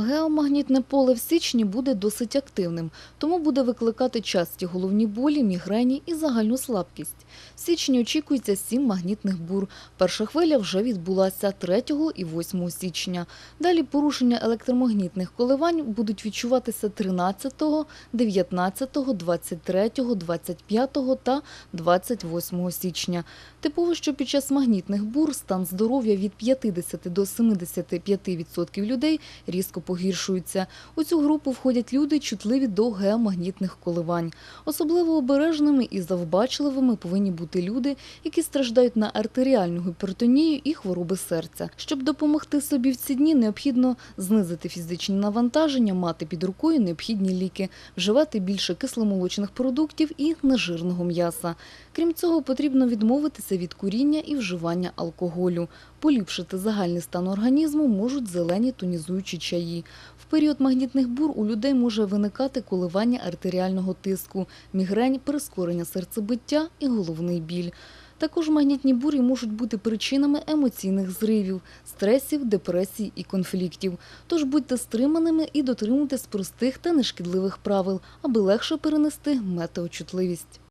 Геомагнітне поле в січні буде досить активним, тому буде викликати часті головні болі, мігрені і загальну слабкість. В січні очікується сім магнітних бур. Перша хвиля вже відбулася 3 і 8 січня. Далі порушення електромагнітних коливань будуть відчуватися 13, 19, 23, 25 та 28 січня. Типово, що під час магнітних бур стан здоров'я від 50 до 75% людей різко погіршується. У цю групу входять люди, чутливі до геомагнітних коливань. Особливо обережними і завбачливими повинні бути люди, які страждають на артеріальну гіпертонію і хвороби серця. Щоб допомогти собі в ці дні, необхідно знизити фізичні навантаження, мати під рукою необхідні ліки, вживати більше кисломолочних продуктів і нежирного м'яса. Крім цього, потрібно відмовитися від куріння і вживання алкоголю. Поліпшити загальний стан організму можуть зелені тонізуючі чаї. В період магнітних бур у людей може виникати коливання артеріального тиску, мігрень, прискорення серцебиття і головний біль. Також магнітні бурі можуть бути причинами емоційних зривів, стресів, депресій і конфліктів. Тож будьте стриманими і дотримуйтесь простих та нешкідливих правил, аби легше перенести метеочутливість.